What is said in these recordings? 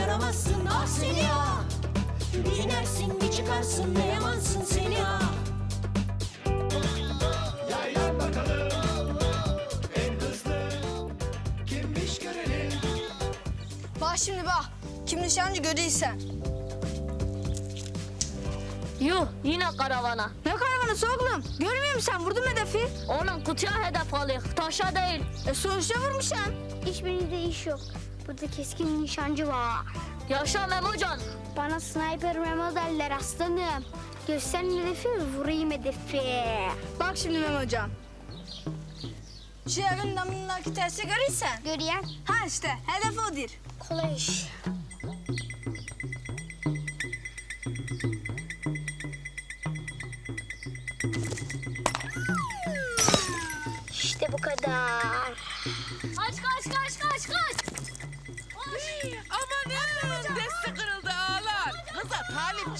yaramazsın ah seni ah Bir inersin bir çıkarsın ne yamansın seni ah Yaylan bakalım en hızlı kimmiş görelim. Bak şimdi bak. Kim nişancı gördüysen. Yuh yine karavana. Ne karavanı oğlum? Görmüyor musun sen? Vurdun hedefi. Oğlum kutuya hedef alıyor. Taşa değil. E sonuçta vurmuşsun. Hiçbirinizde iş yok. Burada keskin nişancı var. Yaşa Memocan. Bana sniper Memo derler aslanım. Gösterin hedefi vurayım hedefi. Bak şimdi Memo hocam. Şu evin damındaki tersi görürsen. Görüyen Ha işte hedef odur. kolay iş.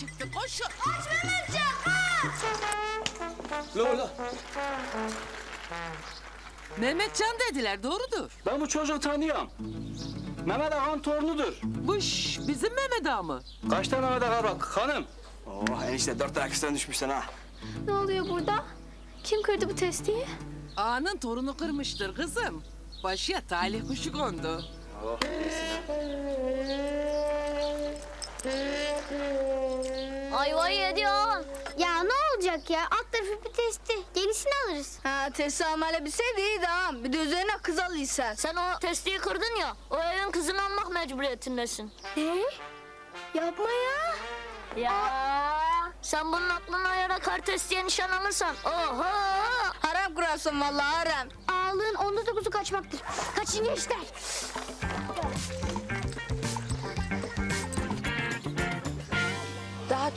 Çıktı koşun. Lola Mehmetcan dediler doğrudur. ben bu çocuğu tanıyorum. Mehmet Ağa'nın torunudur. Buş bizim Mehmet ağa mı? Kaç tane Mehmet Ağa bak hanım. Oh enişte dört ayak üstten düşmüşsün ha. Ne oluyor burada? Kim kırdı bu testiyi? Ağanın torunu kırmıştır kızım. Başıya talih kuşu kondu. Ayvayı yedi ağam. Ya ne olacak ya? Alt tarafı bir testi. Yenisini alırız. Ha tersi amele bilseydi iyiydi ha. Bir de üzerine kız alıysan. Sen o testiyi kırdın ya. O evin kızını almak mecburiyetindesin. Ne? Yapma ya. Ya sen bunun aklına ayara kar testiye nişan alırsan. Oho. Haram kurarsın vallahi haram. Ağlığın onda dokuzu kaçmaktır. Kaçın gençler.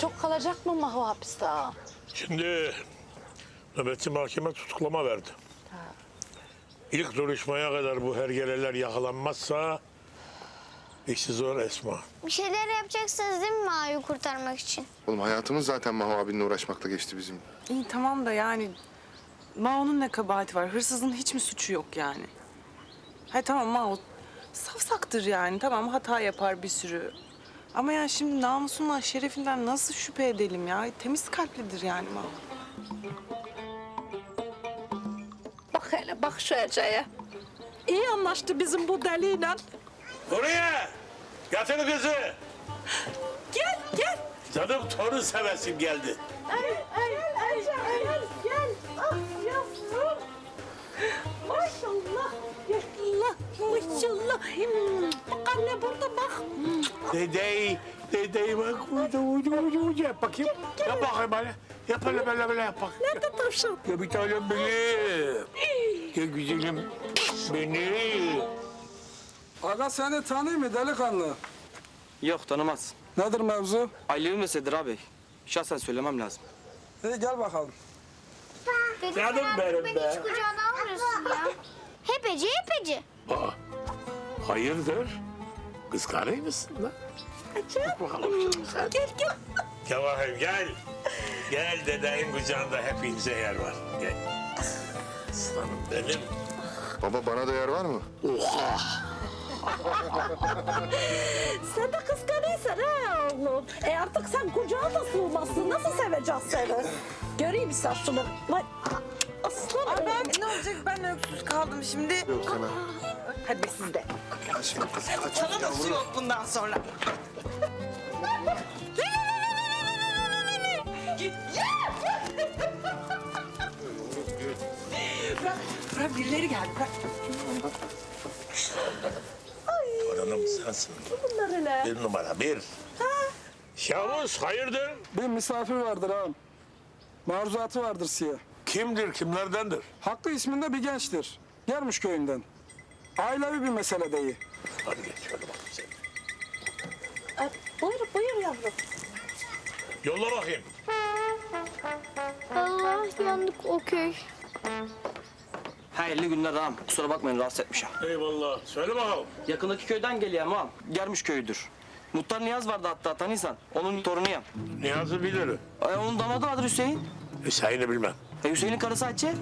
Çok kalacak mı Mahu hapiste ağam? Şimdi nöbetçi mahkeme tutuklama verdi. İlk duruşmaya kadar bu hergeleler yakalanmazsa işi zor Esma. Bir şeyler yapacaksınız değil mi Mayu kurtarmak için? Oğlum hayatımız zaten Maho abinle uğraşmakla geçti bizim. İyi tamam da yani Mao'nun ne kabahati var? Hırsızın hiç mi suçu yok yani? Hayır tamam Mao safsaktır yani. Tamam hata yapar bir sürü. Ama yani şimdi namusundan, şerefinden nasıl şüphe edelim ya? Temiz kalplidir yani Mao. Bak hele bak şu Ece'ye. İyi anlaştı bizim bu deliyle. Buraya! Getir kızı! Gel gel. Canım torun sevesim geldi. Gel Ece gel gel. Ah yavrum. Maşallah. Maşallah. Maşallah. Bak anne burada bak. Dedey, dedey bak burada, burada, burada, burada. Yap bakayım. Yap bakayım bana. Yap hele böyle böyle yap bak. Nerede tavşan? Ya bir tanem benim. Ya güzelim benim. Aga seni tanıyor mu delikanlı? Yok tanımaz. Nedir mevzu? Ailevi meseledir abi. Şahsen söylemem lazım. İyi gel bakalım. Canım benim Beni be. hiç kucağına almıyorsun ya. Hepeci hepeci. Aa, hayırdır? Kıskanıyor musun lan? Bak bakalım şunu sen. Gel gel. Gel bakayım gel. Gel dedenin kucağında hepinize yer var. Gel. Aslanım benim. Baba bana da yer var mı? Oha. Sen de kıskanıyorsun ha oğlum. E artık sen kucağa da sığmazsın. Nasıl seveceğiz seni? Göreyim sen şunu. Vay. Aslanım. Ay ben ne olacak? Ben öksüz kaldım şimdi. Yok sana. Hadi siz de. Kız kaç Tanıması yok bundan sonra. Bırak birileri geldi. Bırak. Oranım sensin. Bir numara bir. Yavuz hayırdır? Bir misafir vardır ağam. Maruzatı vardır size. Kimdir, kimlerdendir? Hakkı isminde bir gençtir. Gelmiş köyünden. Ailevi bir mesele değil. Hadi geç şöyle bakayım sen. E, buyur buyur yavrum. Yolla bakayım. Allah yandık o köy. Hayırlı günler ağam. Kusura bakmayın rahatsız etmişim. Eyvallah. Söyle bakalım. Yakındaki köyden geliyor ama Germiş köyüdür. Muhtar Niyaz vardı hatta tanıysan. Onun torunuyum. Niyazi bilirim. E, onun damadı vardır Hüseyin. Hüseyin'i bilmem. E, Hüseyin'in karısı Hatice.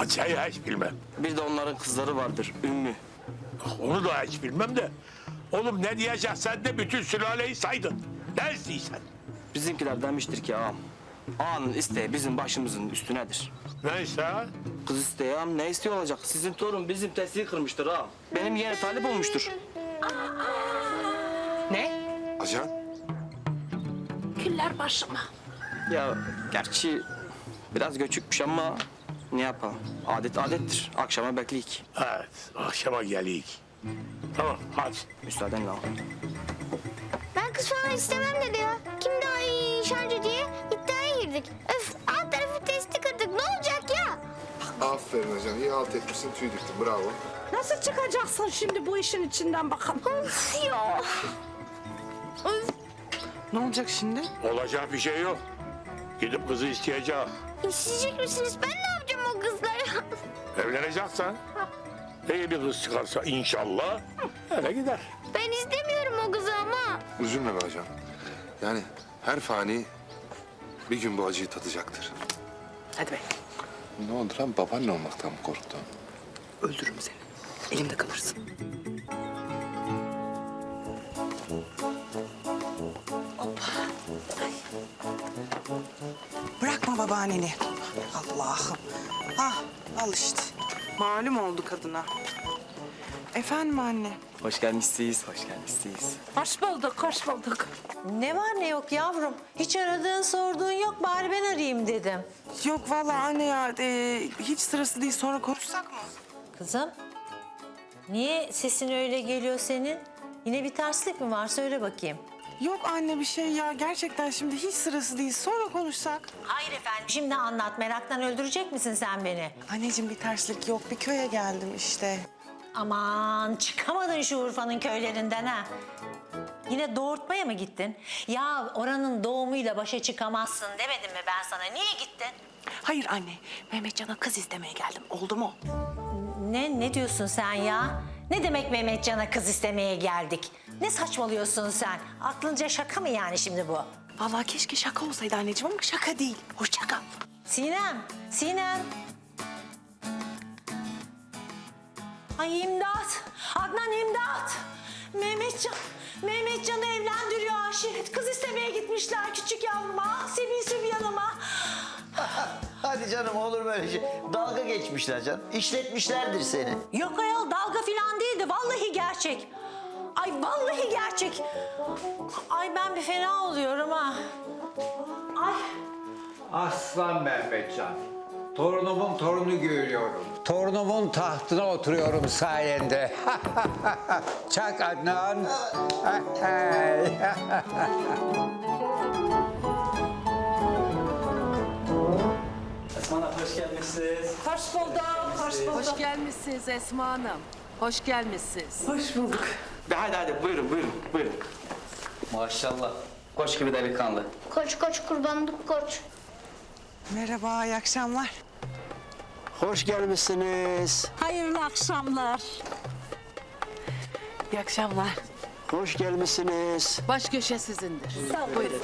Hacı'yı hiç bilmem. Bir de onların kızları vardır Ümmü. Onu da hiç bilmem de Oğlum ne diyeceksen de bütün sülaleyi saydın. Ne istiyorsan? Bizimkiler demiştir ki ağam. Ağanın isteği bizim başımızın üstünedir. Neyse? Kız isteği ağam ne istiyor olacak? Sizin torun bizim testiyi kırmıştır ağam. Benim yeğene talip olmuştur. Ajan Güller başıma. Ya gerçi biraz göçükmüş ama ne yapalım? Adet adettir. Akşama bekleyik. Evet, akşama geleyik. Tamam, hadi. Müsaadenle ağam. Ben kız falan istemem dedi ya. Kim daha iyi nişancı diye iddiaya girdik. Öf alt tarafı testi kırdık. Ne olacak ya? aferin ajan iyi halt etmişsin tüy diktin bravo. Nasıl çıkacaksın şimdi bu işin içinden bakalım? Of ya. Ne olacak şimdi? Olacak bir şey yok. Gidip kızı isteyeceğim. İsteyecek misiniz? Ben ne? Evleneceksen, iyi bir kız çıkarsa inşallah öyle gider. Ben istemiyorum o kızı ama. Üzülme be ajan. Yani her fani bir gün bu acıyı tadacaktır. Hadi be. Ne oldu lan babaanne olmaktan mı korktun? Öldürürüm seni. Elimde kalırsın. Bırakma babaanneni. Allah'ım. Ah al işte. Malum oldu kadına. Efendim anne. Hoş gelmişsiniz, hoş gelmişsiniz. Hoş bulduk, hoş bulduk. Ne var ne yok yavrum? Hiç aradığın sorduğun yok bari ben arayayım dedim. Yok vallahi anne ya e, hiç sırası değil sonra konuşsak mı? Kızım niye sesin öyle geliyor senin? Yine bir terslik mi var söyle bakayım. Yok anne bir şey ya gerçekten şimdi hiç sırası değil sonra konuşsak. Hayır efendim şimdi anlat meraktan öldürecek misin sen beni? Anneciğim bir terslik yok bir köye geldim işte. Aman çıkamadın şu Urfa'nın köylerinden ha. Yine doğurtmaya mı gittin? Ya oranın doğumuyla başa çıkamazsın demedim mi ben sana? Niye gittin? Hayır anne Mehmetcan'a kız istemeye geldim oldu mu? Ne ne diyorsun sen ya? Ne demek Mehmetcan'a kız istemeye geldik? Ne saçmalıyorsun sen? Aklınca şaka mı yani şimdi bu? Vallahi keşke şaka olsaydı anneciğim ama şaka değil. Hoşça kal. Sinem, Sinem. Ay imdat. Adnan imdat. Mehmetcan, Mehmetcan'ı evlendiriyor Aşiret. Kız istemeye gitmişler küçük yavruma. Sevinsin yanıma. Hadi canım olur böyle şey. Dalga geçmişler canım. İşletmişlerdir seni. Yok ayol dalga filan değildi. Vallahi gerçek. Ay vallahi gerçek. Ay ben bir fena oluyorum ha. Ay. Aslan Mehmetcan. Torunumun torunu görüyorum. Torunumun tahtına oturuyorum sayende. Çak Adnan. Esma hoş gelmişsiniz. Hoş bulduk, hoş bulduk. Hoş gelmişsiniz Esma Hanım. Hoş gelmişsiniz. Hoş bulduk. Bir hadi hadi buyurun buyurun buyurun. Maşallah. Koç gibi delikanlı. Koç koç kurbanlık koç. Merhaba iyi akşamlar. Hoş gelmişsiniz. Hayırlı akşamlar. İyi akşamlar. Hoş gelmişsiniz. Baş köşe sizindir. Buyurun.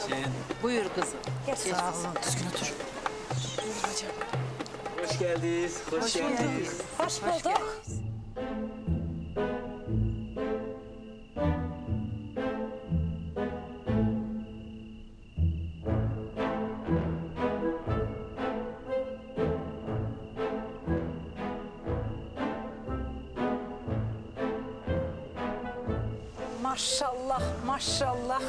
Buyur kızım. Sağ olun. Düzgün otur. Hoş geldiniz. Hoş, geldiniz. Hoş bulduk. Maşallah, maşallah.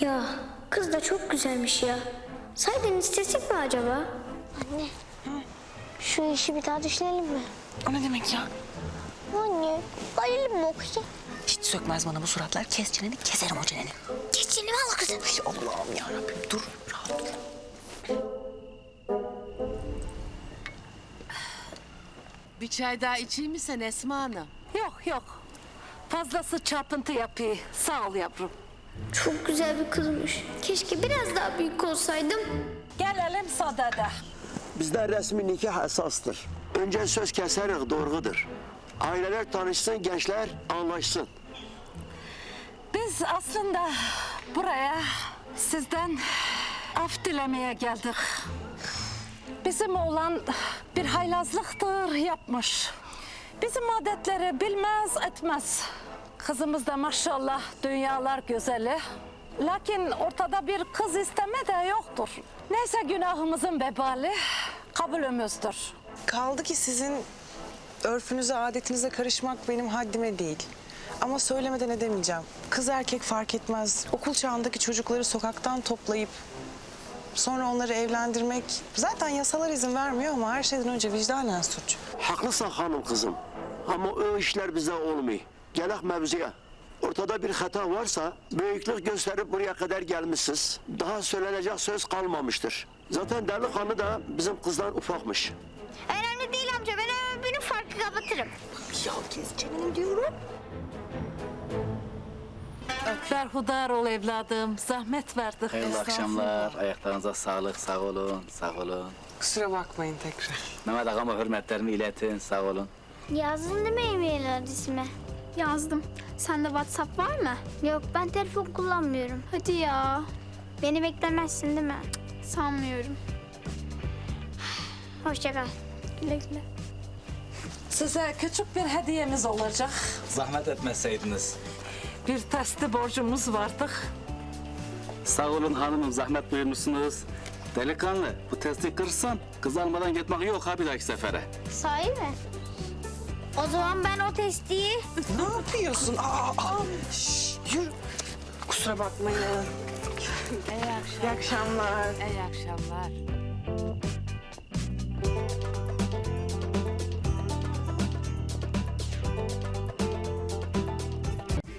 Ya kız da çok güzelmiş ya. Sahiden istesek mi acaba? Anne. Şu işi bir daha düşünelim mi? O ne demek ya? Anne. Bayılalım mı okuyacağım? Hiç sökmez bana bu suratlar. Kes çeneni keserim o çeneni. Geçini valla kızım. Ay Allah'ım yarabbim dur. Bir çay daha içeyim mi sen Esma Hanım? Yok yok. Fazlası çarpıntı yapıyor. Sağ ol yavrum. Çok güzel bir kızmış. Keşke biraz daha büyük olsaydım. Gelelim sadede. Bizde resmi nikah esastır. Önce söz keserek doğrudur. Aileler tanışsın, gençler anlaşsın. Biz aslında buraya sizden af dilemeye geldik. Bizim oğlan bir haylazlıktır yapmış. Bizim adetleri bilmez etmez. Kızımız da maşallah dünyalar güzeli. Lakin ortada bir kız isteme de yoktur. Neyse günahımızın vebali kabulümüzdür. Kaldı ki sizin örfünüze, adetinize karışmak benim haddime değil. Ama söylemeden edemeyeceğim. Kız erkek fark etmez. Okul çağındaki çocukları sokaktan toplayıp sonra onları evlendirmek zaten yasalar izin vermiyor ama her şeyden önce vicdanen suç. Haklısın hanım kızım. Ama o işler bize olmuyor. Gelek mevzuya. Ortada bir hata varsa büyüklük gösterip buraya kadar gelmişsiniz. Daha söylenecek söz kalmamıştır. Zaten delikanlı da bizim kızdan ufakmış. Önemli değil amca. Ben hemen benim farkı kapatırım. Ya kes çeneni diyorum. Berhudar ol evladım. Zahmet verdik. Hayırlı akşamlar. Ayaklarınıza sağlık. Sağ olun. Sağ olun. Kusura bakmayın tekrar. Mehmet Ağam'a hürmetlerimi iletin. Sağ olun. Yazdın değil mi e-mail adresime? Yazdım. Sende WhatsApp var mı? Yok ben telefon kullanmıyorum. Hadi ya. Beni beklemezsin değil mi? sanmıyorum. Hoşça kal. Güle güle. Size küçük bir hediyemiz olacak. Zahmet etmeseydiniz. Bir testi borcumuz vardı. Sağ olun hanımım. Zahmet buyurmuşsunuz. Delikanlı bu testi kırsan kız almadan gitmek yok ha bir dahaki sefere. Sahi mi? O zaman ben o testi... Ne yapıyorsun? Aa, aa. Şş, yürü. Kusura bakmayın. İyi akşamlar. İyi akşamlar.